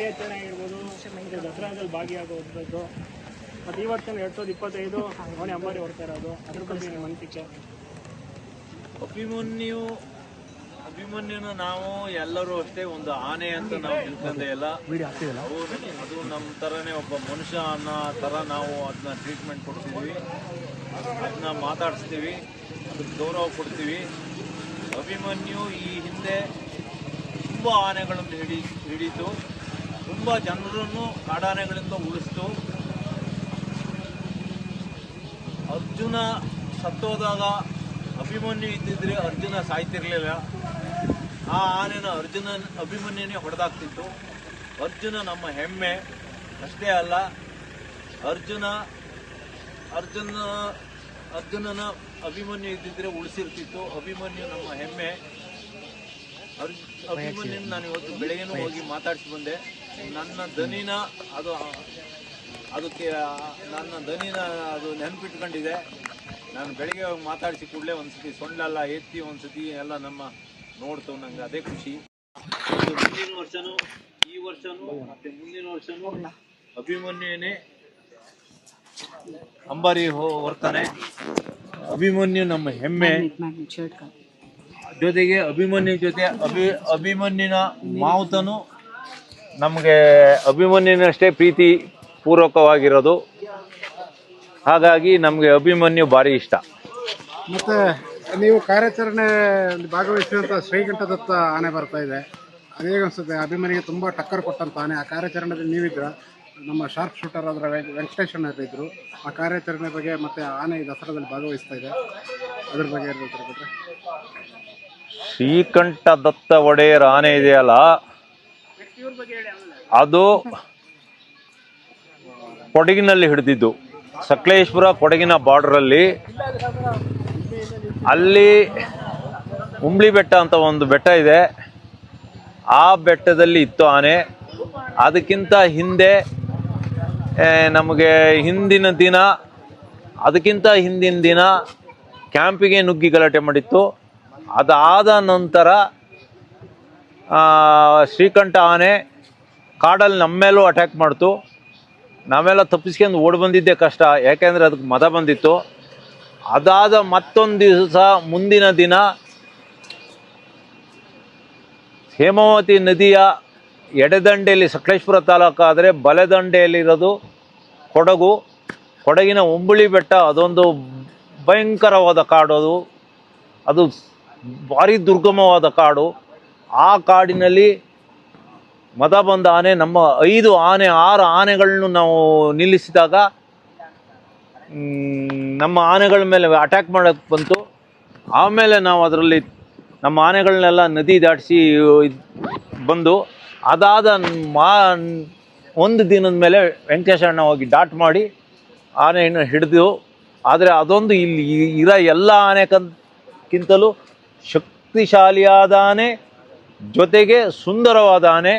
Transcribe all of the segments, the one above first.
ಕಾರ್ಯಾಚರಣೆ ಆಗಿರ್ಬೋದು ದಸರಾದಲ್ಲಿ ಭಾಗಿಯಾಗುವಂಥದ್ದು. ಮತ್ತು ಈ ವರ್ಷ ಎರಡು ಸಾವಿರದ ಇಪ್ಪತ್ತೈದು ಅವನೇ ಅಂಬಾರಿ ಹೊಡ್ತಾ ಇರೋದು. ಅದ್ರ ಬಗ್ಗೆ ನಿಮ್ಮ ಅನಿಸಿಕೆ? ಅಭಿಮನ್ಯು, ಅಭಿಮನ್ಯುನ ನಾವು ಎಲ್ಲರೂ ಅಷ್ಟೇ ಒಂದು ಆನೆ ಅಂತ ನಾವು ತಿಳ್ಕೊಂಡೆ ಇಲ್ಲ. ಅದು ನಮ್ಮ ಥರನೇ ಒಬ್ಬ ಮನುಷ್ಯ ಅನ್ನೋ ಥರ ನಾವು ಅದನ್ನ ಟ್ರೀಟ್ಮೆಂಟ್ ಕೊಡ್ತೀವಿ. ಅದನ್ನ ಮಾತಾಡಿಸ್ತೀವಿ ಅದಕ್ಕೆ ಗೌರವ ಕೊಡ್ತೀವಿ. ಅಭಿಮನ್ಯು ಈ ಹಿಂದೆ ತುಂಬ ಆನೆಗಳನ್ನು ಹಿಡಿ, ಹಿಡಿತು. ತುಂಬ ಜನರನ್ನು ಕಾಡಾನೆಗಳಿಂದ ಉಳಿಸ್ತು. ಅರ್ಜುನ ಸತ್ತೋದಾಗ ಅಭಿಮನ್ಯು ಇದ್ದಿದ್ರೆ ಅರ್ಜುನ ಸಾಯ್ತಿರ್ಲಿಲ್ಲ. ಆ ಆನೆನ ಅರ್ಜುನ ಅಭಿಮನ್ಯನೇ ಹೊಡೆದಾಗ್ತಿತ್ತು ಅರ್ಜುನ ನಮ್ಮ ಹೆಮ್ಮೆ. ಅಷ್ಟೇ ಅಲ್ಲ, ಅರ್ಜುನ ಅರ್ಜುನ, ಅರ್ಜುನನ ಅಭಿಮನ್ಯು ಇದ್ದಿದ್ರೆ ಉಳಿಸಿರ್ತಿತ್ತು. ಅಭಿಮನ್ಯು ನಮ್ಮ ಹೆಮ್ಮೆ. ಅರ್ಜು, ಅಭಿಮನ್ಯುನ ನಾನು ಇವತ್ತು ಬೆಳಗ್ಗೆನೂ ಹೋಗಿ ಮಾತಾಡಿಸಿ ಬಂದೆ. ನನ್ನ ದನಿನ ಅದು, ಅದಕ್ಕೆ, ನನ್ನ ದನಿನ ಅದು ನೆನಪಿಟ್ಕೊಂಡಿದೆ. ನಾನು ಬೆಳಿಗ್ಗೆ ಮಾತಾಡಿಸಿ ಕೂಡಲೇ ಒಂದ್ಸತಿ ಸೊಂಡ್ಲೆಲ್ಲ, ಎತ್ತಿ ಒಂದ್ಸತಿ ಎಲ್ಲ ನಮ್ಮ ನೋಡ್ತು, ನಂಗೆ ಅದೇ ಖುಷಿ. ಮುಂದಿನ ವರ್ಷನೂ, ಈ ವರ್ಷನೂ, ಮತ್ತೆ ಮುಂದಿನ ವರ್ಷನೂ ಅಭಿಮನ್ಯುನೇ ಅಂಬಾರಿ ಹೊರ್ತಾನೆ ಅಭಿಮನ್ಯು ನಮ್ಮ ಹೆಮ್ಮೆ. ಜೊತೆಗೆ ಅಭಿಮನ್ಯು ಜೊತೆ ಅಭಿ, ಅಭಿಮನ್ಯುನ ಮಾವುತನು ನಮಗೆ ಅಭಿಮನ್ಯುನಷ್ಟೇ ಪ್ರೀತಿ ಪೂರ್ವಕವಾಗಿರೋದು ಹಾಗಾಗಿ ನಮಗೆ ಅಭಿಮನ್ಯು ಭಾರಿ ಇಷ್ಟ. ಮತ್ತೆ ನೀವು ಕಾರ್ಯಾಚರಣೆ ಭಾಗವಹಿಸಿದಂಥ ಶ್ರೀಕಂಠ ದತ್ತ ಆನೆ ಬರ್ತಾ ಇದೆ. ಅದೇ ಅನಿಸುತ್ತೆ ಅಭಿಮಾನಿಗೆ ತುಂಬ ಟಕ್ಕರ್ ಕೊಟ್ಟಂತ ಆನೆ. ಆ ಕಾರ್ಯಾಚರಣೆಯಲ್ಲಿ ನೀವಿದ್ರ ನಮ್ಮ ಶಾರ್ಪ್ ಶೂಟರ್ ಅದರ ವೆಂಕಟೇಶ್ ಇದ್ದರು ಇದ್ರು. ಆ ಕಾರ್ಯಾಚರಣೆ ಬಗ್ಗೆ ಮತ್ತೆ ಆನೆ ಈ ದಸರಾದಲ್ಲಿ ಭಾಗವಹಿಸ್ತಾ ಇದೆ. ಅದ್ರ ಬಗ್ಗೆ ಹೇಳ್ತಾರೆ? ಶ್ರೀಕಂಠ ದತ್ತ ಒಡೆಯರ್ ಆನೆ ಇದೆಯಲ್ಲ ಅದು ಕೊಡಗಿನಲ್ಲಿ ಹಿಡಿದಿದ್ದು. ಸಕಲೇಶ್ಪುರ ಕೊಡಗಿನ ಬಾರ್ಡ್ರಲ್ಲಿ ಅಲ್ಲಿ ಉಂಬ್ಳಿ ಬೆಟ್ಟ ಅಂತ ಒಂದು ಬೆಟ್ಟ ಇದೆ. ಆ ಬೆಟ್ಟದಲ್ಲಿ ಇತ್ತು ಆನೆ. ಅದಕ್ಕಿಂತ ಹಿಂದೆ ನಮಗೆ ಹಿಂದಿನ ದಿನ, ಅದಕ್ಕಿಂತ ಹಿಂದಿನ ದಿನ ಕ್ಯಾಂಪಿಗೆ ನುಗ್ಗಿ ಗಲಾಟೆ ಮಾಡಿತ್ತು. ಅದಾದ ನಂತರ ಶ್ರೀಕಂಠ ಆನೆ ಕಾಡಲ್ಲಿ ನಮ್ಮೇಲೂ ಅಟ್ಯಾಕ್ ಮಾಡ್ತು. ನಾವೆಲ್ಲ ತಪ್ಪಿಸ್ಕೊಂಡು ಓಡಿ ಬಂದಿದ್ದೆ ಕಷ್ಟ. ಯಾಕೆಂದರೆ ಅದಕ್ಕೆ ಮದ ಬಂದಿತ್ತು. ಅದಾದ ಮತ್ತೊಂದು ದಿವಸ ಮುಂದಿನ ದಿನ ಹೇಮಾವತಿ ನದಿಯ ಎಡದಂಡೆಯಲ್ಲಿ ಸಕಲೇಶ್ಪುರ ತಾಲೂಕು ಆದರೆ ಬಲದಂಡೆಯಲ್ಲಿರೋದು ಕೊಡಗು. ಕೊಡಗಿನ ಉಂಬಳಿ ಬೆಟ್ಟ ಅದೊಂದು ಭಯಂಕರವಾದ ಕಾಡು ಅದು. ಅದು ಭಾರಿ ದುರ್ಗಮವಾದ ಕಾಡು. ಆ ಕಾಡಿನಲ್ಲಿ ಮದ ಬಂದ ಆನೆ, ನಮ್ಮ ಐದು ಆನೆ, ಆರು ಆನೆಗಳನ್ನು ನಾವು ನಿಲ್ಲಿಸಿದಾಗ ನಮ್ಮ ಆನೆಗಳ ಮೇಲೆ ಅಟ್ಯಾಕ್ ಮಾಡೋಕ್ಕೆ ಬಂತು. ಆಮೇಲೆ ನಾವು ಅದರಲ್ಲಿ ನಮ್ಮ ಆನೆಗಳನ್ನೆಲ್ಲ ನದಿ ದಾಟಿಸಿ ಬಂದು, ಅದಾದ ಮಾ, ಒಂದು ದಿನದ ಮೇಲೆ ವೆಂಕಟೇಶಣ್ಣ ಹೋಗಿ ಡಾಟ್ ಮಾಡಿ ಆನೆಯನ್ನು ಹಿಡಿದು, ಆದರೆ ಅದೊಂದು ಇಲ್ಲಿ ಇರೋ ಎಲ್ಲ ಆನೆಕ್ಕಿಂತಲೂ ಶಕ್ತಿಶಾಲಿಯಾದ ಆನೆ ಜೊತೆಗೆ ಸುಂದರವಾದ ಆನೆ.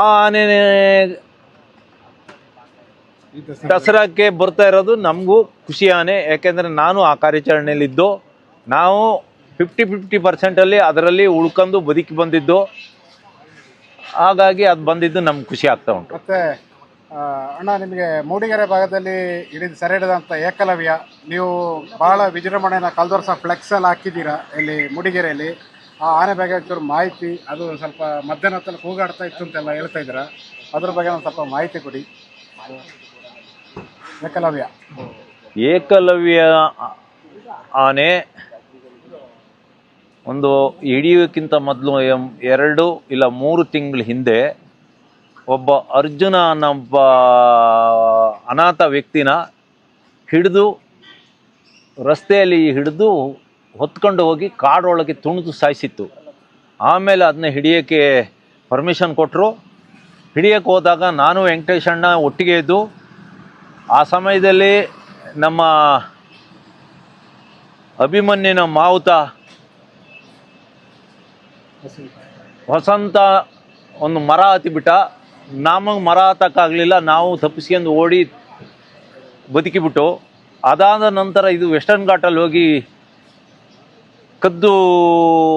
ಆ ಆನೆ ದಸರಾಕ್ಕೆ ಬರ್ತಾ ಇರೋದು ನಮಗೂ ಖುಷಿ ಆನೆ. ಯಾಕೆಂದರೆ ನಾನು ಆ ಕಾರ್ಯಾಚರಣೆಯಲ್ಲಿದ್ದು, ನಾವು ಫಿಫ್ಟಿ ಫಿಫ್ಟಿ ಪರ್ಸೆಂಟಲ್ಲಿ ಅದರಲ್ಲಿ ಉಳ್ಕೊಂಡು ಬದುಕಿ ಬಂದಿದ್ದು. ಹಾಗಾಗಿ ಅದು ಬಂದಿದ್ದು ನಮ್ಗೆ ಖುಷಿ ಆಗ್ತಾ ಉಂಟು. ಮತ್ತೆ ಅಣ್ಣ, ನಿಮಗೆ ಮೂಡಿಗೆರೆ ಭಾಗದಲ್ಲಿ ಹಿಡಿದು ಸೆರೆ ಹಿಡಿದಂಥ ಏಕಲವ್ಯ. ನೀವು ಬಹಳ ವಿಜೃಂಭಣೆಯನ್ನು ಕಲ್ದೋರ್ಸ ಫ್ಲೆಕ್ಸಲ್ಲಿ ಹಾಕಿದ್ದೀರಾ ಇಲ್ಲಿ ಮೂಡಿಗೆರೆಯಲ್ಲಿ. ಆ ಆನೆ ಬಗ್ಗೆ ಒಂಚೂರು ಮಾಹಿತಿ, ಅದು ಸ್ವಲ್ಪ ಮಧ್ಯಾಹ್ನ ಹೊತ್ತಲ್ಲಿ ಕೂಗಾಡ್ತಾ ಇತ್ತು ಅಂತೆಲ್ಲ ಹೇಳ್ತಾ ಇದ್ರ. ಅದ್ರ ಬಗ್ಗೆ ಒಂದು ಸ್ವಲ್ಪ ಮಾಹಿತಿ ಕೊಡಿ. ಏಕಲವ್ಯ. ಏಕಲವ್ಯ ಆನೆ ಒಂದು ಹಿಡಿಯೋಕ್ಕಿಂತ ಮೊದಲು ಎರಡು ಇಲ್ಲ ಮೂರು ತಿಂಗಳ ಹಿಂದೆ ಒಬ್ಬ ಅರ್ಜುನ ಅನ್ನೊಬ್ಬ ಅನಾಥ ವ್ಯಕ್ತಿನ ಹಿಡಿದು ರಸ್ತೆಯಲ್ಲಿ ಹಿಡಿದು ಹೊತ್ಕೊಂಡು ಹೋಗಿ ಕಾಡೊಳಗೆ ತುಣಿದು ಸಾಯಿಸಿತ್ತು. ಆಮೇಲೆ ಅದನ್ನ ಹಿಡಿಯೋಕ್ಕೆ ಪರ್ಮಿಷನ್ ಕೊಟ್ಟರು ಹಿಡಿಯೋಕ್ಕೆ ಹೋದಾಗ ನಾನು ವೆಂಕಟೇಶಣ್ಣ ಒಟ್ಟಿಗೆ ಇದ್ದು, ಆ ಸಮಯದಲ್ಲಿ ನಮ್ಮ ಅಭಿಮನ್ಯುನ ಮಾವುತ ವಸಂತ ಒಂದು ಮರ ಹತ್ತಿಬಿಟ್ಟ. ನಮಗೆ ಮರ ಹತ್ತಕ್ಕಾಗಲಿಲ್ಲ, ನಾವು ತಪ್ಪಿಸ್ಕೊಂಡು ಓಡಿ ಬದುಕಿಬಿಟ್ಟು. ಅದಾದ ನಂತರ ಇದು ವೆಸ್ಟರ್ನ್ ಘಾಟಲ್ಲಿ ಹೋಗಿ ಕದ್ದು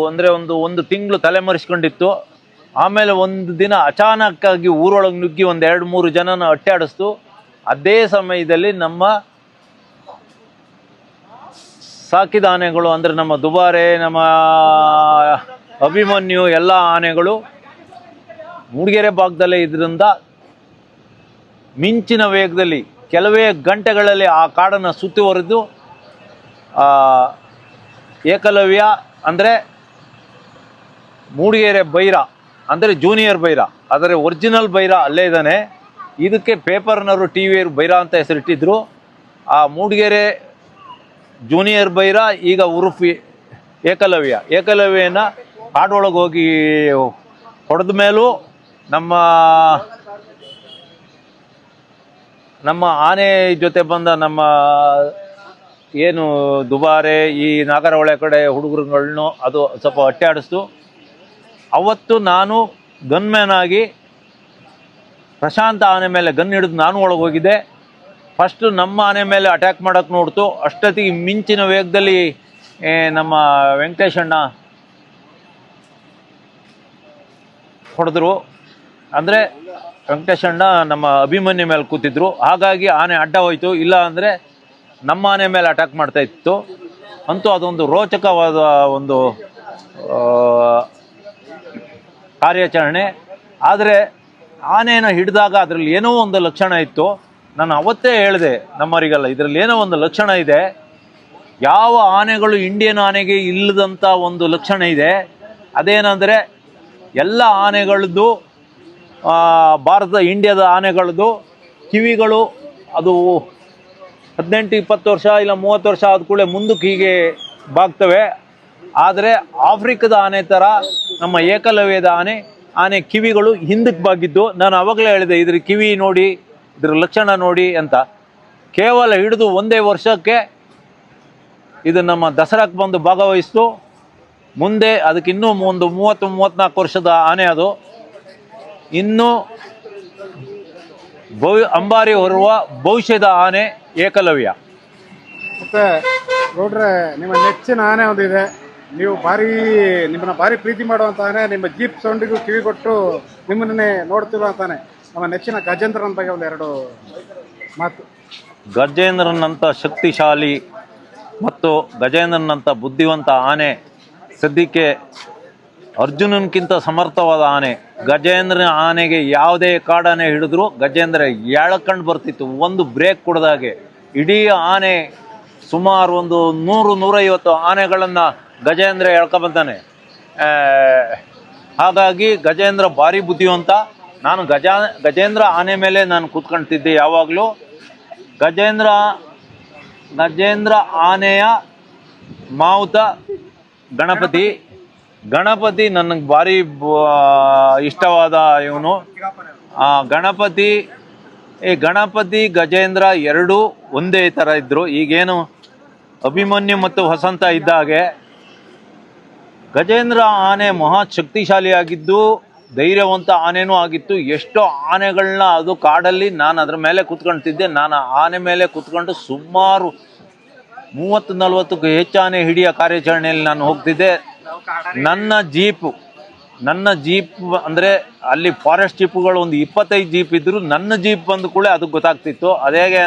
ಅಂದರೆ ಒಂದು ಒಂದು ತಿಂಗಳು ತಲೆಮರೆಸ್ಕೊಂಡಿತ್ತು ಆಮೇಲೆ ಒಂದು ದಿನ ಅಚಾನಕ್ಕಾಗಿ ಊರೊಳಗೆ ನುಗ್ಗಿ ಒಂದು ಎರಡು ಮೂರು ಜನನ ಅಟ್ಟಾಡಿಸ್ತು ಅದೇ ಸಮಯದಲ್ಲಿ ನಮ್ಮ ಸಾಕಿದ ಆನೆಗಳು ಅಂದರೆ ನಮ್ಮ ದುಬಾರೆ, ನಮ್ಮ ಅಭಿಮನ್ಯು ಎಲ್ಲ ಆನೆಗಳು ಮೂಡಿಗೆರೆ ಭಾಗದಲ್ಲೇ ಇದರಿಂದ ಮಿಂಚಿನ ವೇಗದಲ್ಲಿ ಕೆಲವೇ ಗಂಟೆಗಳಲ್ಲಿ ಆ ಕಾಡನ್ನು ಸುತ್ತುವರೆದು ಏಕಲವ್ಯ ಅಂದರೆ ಮೂಡಿಗೆರೆ ಬೈರ, ಅಂದರೆ ಜೂನಿಯರ್ ಬೈರ. ಆದರೆ ಒರಿಜಿನಲ್ ಬೈರ ಅಲ್ಲೇ ಇದ್ದಾನೆ. ಇದಕ್ಕೆ ಪೇಪರ್ನವರು ಟಿ ವಿಯವರು ಬೈರ ಅಂತ ಹೆಸರಿಟ್ಟಿದ್ರು. ಆ ಮೂಡಿಗೆರೆ ಜೂನಿಯರ್ ಬೈರ ಈಗ ಉರುಫಿ, ಏಕಲವ್ಯ. ಏಕಲವ್ಯನ ಕಾಡೊಳಗೆ ಹೋಗಿ ಹೊಡೆದ ಮೇಲೂ ನಮ್ಮ ನಮ್ಮ ಆನೆ ಜೊತೆ ಬಂದ ನಮ್ಮ ಏನು ದುಬಾರೆ ಈ ನಾಗರಹೊಳೆ ಕಡೆ ಹುಡುಗರುಗಳನ್ನು ಅದು ಸ್ವಲ್ಪ ಹೊಟ್ಟೆ ಆಡಿಸ್ತು ಅವತ್ತು ನಾನು ಗನ್ಮ್ಯಾನ್ ಆಗಿ ಪ್ರಶಾಂತ ಆನೆ ಮೇಲೆ ಗನ್ ಹಿಡಿದು ನಾನು ಒಳಗೆ ಹೋಗಿದ್ದೆ. ಫಸ್ಟು ನಮ್ಮ ಆನೆ ಮೇಲೆ ಅಟ್ಯಾಕ್ ಮಾಡೋಕ್ಕೆ ನೋಡ್ತು. ಅಷ್ಟೊತ್ತಿಗೆ ಮಿಂಚಿನ ವೇಗದಲ್ಲಿ ನಮ್ಮ ವೆಂಕಟೇಶಣ್ಣ ಹೊಡೆದ್ರು. ಅಂದರೆ ವೆಂಕಟೇಶಣ್ಣ ನಮ್ಮ ಅಭಿಮನ್ಯು ಮೇಲೆ ಕೂತಿದ್ರು. ಹಾಗಾಗಿ ಆನೆ ಅಡ್ಡ ಹೋಯಿತು. ಇಲ್ಲ ಅಂದರೆ ನಮ್ಮ ಆನೆ ಮೇಲೆ ಅಟ್ಯಾಕ್ ಮಾಡ್ತಾ ಇತ್ತು. ಅಂತೂ ಅದೊಂದು ರೋಚಕವಾದ ಒಂದು ಕಾರ್ಯಾಚರಣೆ. ಆದರೆ ಆನೆಯನ್ನು ಹಿಡಿದಾಗ ಅದರಲ್ಲಿ ಏನೋ ಒಂದು ಲಕ್ಷಣ ಇತ್ತು. ನಾನು ಅವತ್ತೇ ಹೇಳಿದೆ ನಮ್ಮರಿಗೆಲ್ಲ ಇದರಲ್ಲಿ ಏನೋ ಒಂದು ಲಕ್ಷಣ ಇದೆ. ಯಾವ ಆನೆಗಳು ಇಂಡಿಯನ್ ಆನೆಗೆ ಇಲ್ಲದಂಥ ಒಂದು ಲಕ್ಷಣ ಇದೆ. ಅದೇನೆಂದರೆ ಎಲ್ಲ ಆನೆಗಳದ್ದು ಭಾರತ ಇಂಡಿಯಾದ ಆನೆಗಳದ್ದು ಕಿವಿಗಳು, ಅದು ಹದಿನೆಂಟು, ಇಪ್ಪತ್ತು ವರ್ಷ ಇಲ್ಲ, ಮೂವತ್ತು ವರ್ಷ ಆದ ಕೂಡಲೇ ಮುಂದಕ್ಕೆ ಹೀಗೆ ಬಾಗ್ತವೆ. ಆದರೆ ಆಫ್ರಿಕದ ಆನೆ ಥರ ನಮ್ಮ ಏಕಲವ್ಯದ ಆನೆ ಆನೆ ಕಿವಿಗಳು ಹಿಂದಕ್ಕೆ ಬಾಗಿದ್ದು. ನಾನು ಅವಾಗಲೇ ಹೇಳಿದೆ, ಇದ್ರ ಕಿವಿ ನೋಡಿ, ಇದ್ರ ಲಕ್ಷಣ ನೋಡಿ ಅಂತ. ಕೇವಲ ಹಿಡಿದು ಒಂದೇ ವರ್ಷಕ್ಕೆ ಇದು ನಮ್ಮ ದಸರಾಕ್ಕೆ ಬಂದು ಭಾಗವಹಿಸ್ತು. ಮುಂದೆ ಅದಕ್ಕೆ ಇನ್ನೂ ಒಂದು ಮೂವತ್ತು ಮೂವತ್ತ್ನಾಲ್ಕು ವರ್ಷದ ಆನೆ ಅದು. ಇನ್ನು ಭವಿ ಅಂಬಾರಿ ಹೊರುವ ಭವಿಷ್ಯದ ಆನೆ ಏಕಲವ್ಯ. ಮತ್ತೆ ನೋಡ್ರೆ ನಿಮ್ಮ ನೆಚ್ಚಿನ ಆನೆ ಒಂದಿದೆ. ನೀವು ಭಾರಿ ನಿಮ್ಮನ್ನ ಭಾರಿ ಪ್ರೀತಿ ಮಾಡುವಂತ ಆನೆ ನಿಮ್ಮ ಜೀಪ್ ಸೌಂಡಿಗೂ ಕಿವಿ ಕೊಟ್ಟು ನಿಮ್ಮನ್ನೇ ನೋಡ್ತಿರುವಂತಾನೆ ನಮ್ಮ ನೆಚ್ಚಿನ ಗಜೇಂದ್ರನ ಬಗ್ಗೆ ಎರಡು ಮಾತು. ಗಜೇಂದ್ರನಂಥ ಶಕ್ತಿಶಾಲಿ ಮತ್ತು ಗಜೇಂದ್ರನಂಥ ಬುದ್ಧಿವಂತ ಆನೆ ಸದ್ಯಕ್ಕೆ ಅರ್ಜುನನ್ಕಿಂತ ಸಮರ್ಥವಾದ ಆನೆ. ಗಜೇಂದ್ರನ ಆನೆಗೆ ಯಾವುದೇ ಕಾಡಾನೆ ಹಿಡಿದ್ರು ಗಜೇಂದ್ರ ಎಳ್ಕಂಡು ಬರ್ತಿತ್ತು. ಒಂದು ಬ್ರೇಕ್ ಕೊಡ್ದಾಗೆ ಇಡೀ ಆನೆ ಸುಮಾರು ಒಂದು ನೂರು, ನೂರೈವತ್ತು ಆನೆಗಳನ್ನು ಗಜೇಂದ್ರ ಎಳ್ಕೊಬಂತಾನೆ ಹಾಗಾಗಿ ಗಜೇಂದ್ರ ಭಾರಿ ಬುದ್ಧಿವಂತ. ನಾನು ಗಜ, ಗಜೇಂದ್ರ ಆನೆ ಮೇಲೆ ನಾನು ಕೂತ್ಕೊಳ್ತಿದ್ದೆ ಯಾವಾಗಲೂ. ಗಜೇಂದ್ರ ಗಜೇಂದ್ರ ಆನೆಯ ಮಾವುತ ಗಣಪತಿ. ಗಣಪತಿ ನನಗೆ ಭಾರಿ ಇಷ್ಟವಾದ ಇವನು. ಗಣಪತಿ ಈ ಗಣಪತಿ, ಗಜೇಂದ್ರ ಎರಡೂ ಒಂದೇ ಥರ ಇದ್ದರು ಈಗೇನು ಅಭಿಮನ್ಯು ಮತ್ತು ವಸಂತ ಇದ್ದ ಹಾಗೆ. ಗಜೇಂದ್ರ ಆನೆ ಮಹಾ ಶಕ್ತಿಶಾಲಿಯಾಗಿದ್ದು, ಧೈರ್ಯವಂತ ಆನೆನೂ ಆಗಿತ್ತು. ಎಷ್ಟೋ ಆನೆಗಳನ್ನ ಅದು ಕಾಡಲ್ಲಿ ನಾನು ಅದ್ರ ಮೇಲೆ ಕುತ್ಕೊಳ್ತಿದ್ದೆ ನಾನು ಆನೆ ಮೇಲೆ ಕುತ್ಕೊಂಡು ಸುಮಾರು ಮೂವತ್ತು ನಲ್ವತ್ತಕ್ಕೂ ಹೆಚ್ಚು ಆನೆ ಹಿಡಿಯ ಕಾರ್ಯಾಚರಣೆಯಲ್ಲಿ ನಾನು ಹೋಗ್ತಿದ್ದೆ. ನನ್ನ ಜೀಪು, ನನ್ನ ಜೀಪ್ ಅಂದರೆ ಅಲ್ಲಿ ಫಾರೆಸ್ಟ್ ಜೀಪುಗಳು ಒಂದು ಇಪ್ಪತ್ತೈದು ಜೀಪ್ ಇದ್ರು ನನ್ನ ಜೀಪ್ ಬಂದ ಕೂಡ ಅದು ಗೊತ್ತಾಗ್ತಿತ್ತು. ಅದೇಗೆ